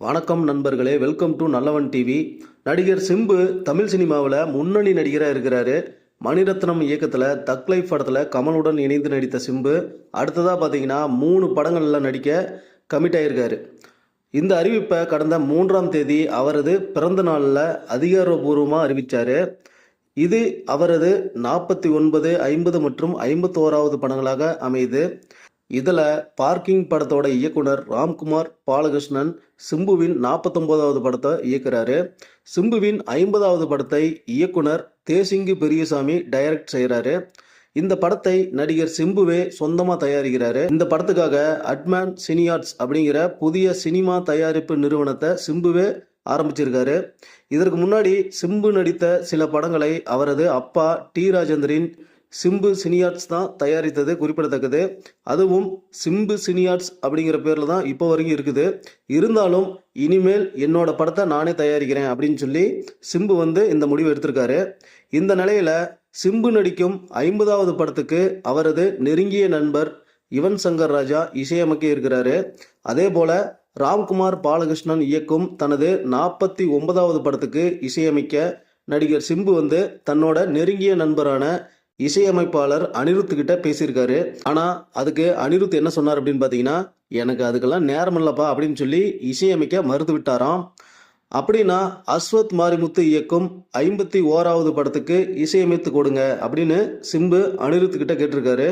வணக்கம் நண்பர்களே welcome to நல்லவன் டிவி நடிகர் சிம்பு தமிழ் சினிமாவில் முன்னணி நடிகராக இருக்கிறாரு. மணிரத்னம் இயக்கத்தில் தக் லைஃப் படத்தில் கமலுடன் இணைந்து நடித்த சிம்பு அடுத்ததாக பார்த்தீங்கன்னா மூணு படங்களில் நடிக்க கமிட் ஆகியிருக்காரு இந்த அறிவிப்பை கடந்த மூன்றாம் தேதி அவரது பிறந்த நாளில் அதிகாரபூர்வமாக அறிவித்தார் இது அவரது நாற்பத்தி ஒன்பது ஐம்பது மற்றும் ஐம்பத்தோராவது படங்களாக அமையுது. இதில் பார்க்கிங் படத்தோட இயக்குனர் ராம்குமார் பாலகிருஷ்ணன் சிம்புவின் நாற்பத்தொம்போதாவது படத்தை இயக்குறாரு. சிம்புவின் ஐம்பதாவது படத்தை இயக்குனர் தேசிங்கு பெரியசாமி டைரக்ட் செய்கிறாரு இந்த படத்தை நடிகர் சிம்புவே சொந்தமாக தயாரிக்கிறாரு. இந்த படத்துக்காக அட்மேன் சினியார்ட்ஸ் அப்படிங்கிற புதிய சினிமா தயாரிப்பு நிறுவனத்தை சிம்புவே ஆரம்பிச்சிருக்காரு. இதற்கு முன்னாடி சிம்பு நடித்த சில படங்களை அவரது அப்பா டி. ராஜேந்திரின் சிம்பு சினியார்ட்ஸ் தான் தயாரித்தது குறிப்பிடத்தக்கது. அதுவும் சிம்பு சினியார்ட்ஸ் அப்படிங்கிற பேரில் தான் இப்போ வரைக்கும் இருக்குது. இருந்தாலும் இனிமேல் என்னோட படத்தை நானே தயாரிக்கிறேன் அப்படின்னு சொல்லி சிம்பு வந்து இந்த முடிவு எடுத்திருக்காரு. இந்த நிலையில் சிம்பு நடிக்கும் ஐம்பதாவது படத்துக்கு அவரது நெருங்கிய நண்பர் யுவன் சங்கர் ராஜா இசையமைக்க இருக்கிறாரு. அதே போல ராம்குமார் பாலகிருஷ்ணன் இயக்கும் தனது நாற்பத்தி ஒன்பதாவது படத்துக்கு இசையமைக்க நடிகர் சிம்பு வந்து தன்னோட நெருங்கிய நண்பரான இசையமைப்பாளர் அனிருத் கிட்ட பேசியிருக்காரு. ஆனா அதுக்கு அனிருத் என்ன சொன்னார் அப்படின்னு பார்த்தீங்கன்னா எனக்கு அதுக்கெல்லாம் நேரம் இல்லப்பா அப்படின்னு சொல்லி இசையமைக்க மறுத்து விட்டாராம். அப்படின்னா அஸ்வத் மாரிமுத்து இயக்கும் ஐம்பத்தி ஓராவது படத்துக்கு இசையமைத்து கொடுங்க அப்படின்னு சிம்பு அனிருத் கிட்ட கேட்டிருக்காரு.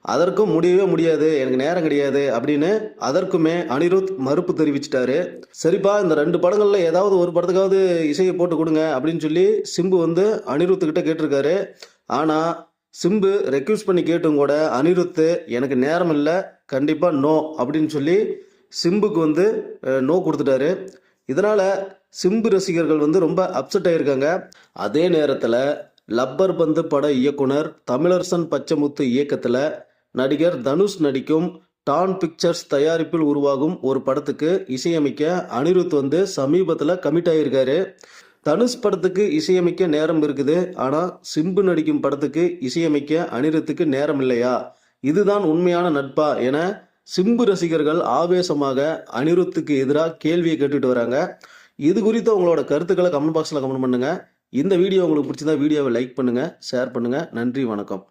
அதற்கும் முடியவே முடியாது எனக்கு நேரம் கிடையாது அப்படின்னு அதற்குமே அனிருத் மறுப்பு தெரிவிச்சிட்டாரு. சரிப்பா இந்த ரெண்டு படங்கள்ல ஏதாவது ஒரு படத்துக்காவது இசையை போட்டு கொடுங்க அப்படின்னு சொல்லி சிம்பு வந்து அனிருத் கிட்ட கேட்டிருக்காரு. ஆனால் சிம்பு ரெக்யூஸ் பண்ணி கேட்டும் கூட அனிருத்து எனக்கு நேரம் இல்லை கண்டிப்பாக நோ அப்படின்னு சொல்லி சிம்புக்கு வந்து நோ கொடுத்துட்டாரு. இதனால் சிம்பு ரசிகர்கள் வந்து ரொம்ப அப்செட் ஆகிருக்காங்க அதே நேரத்தில் லப்பர் பந்து பட இயக்குனர் தமிழரசன் பச்சமுத்து இயக்கத்தில் நடிகர் தனுஷ் நடிக்கும் டான் பிக்சர்ஸ் தயாரிப்பில் உருவாகும் ஒரு படத்துக்கு இசையமைக்க அனிருத் வந்து சமீபத்தில் கமிட் ஆகியிருக்காரு தனுஷ் படத்துக்கு இசையமைக்க நேரம் இருக்குது. ஆனால் சிம்பு நடிக்கும் படத்துக்கு இசையமைக்க அனிருத்துக்கு நேரம் இல்லையா? இதுதான் உண்மையான நட்பா என சிம்பு ரசிகர்கள் ஆவேசமாக அனிருத்துக்கு எதிராக கேள்வியை கேட்டுட்டு வராங்க. இது குறித்த உங்களோட கருத்துக்களை கமெண்ட் பாக்ஸில் கமெண்ட் பண்ணுங்கள் இந்த வீடியோ உங்களுக்கு பிடிச்சிருந்தா வீடியோவை லைக் பண்ணுங்கள் ஷேர் பண்ணுங்கள் நன்றி வணக்கம்.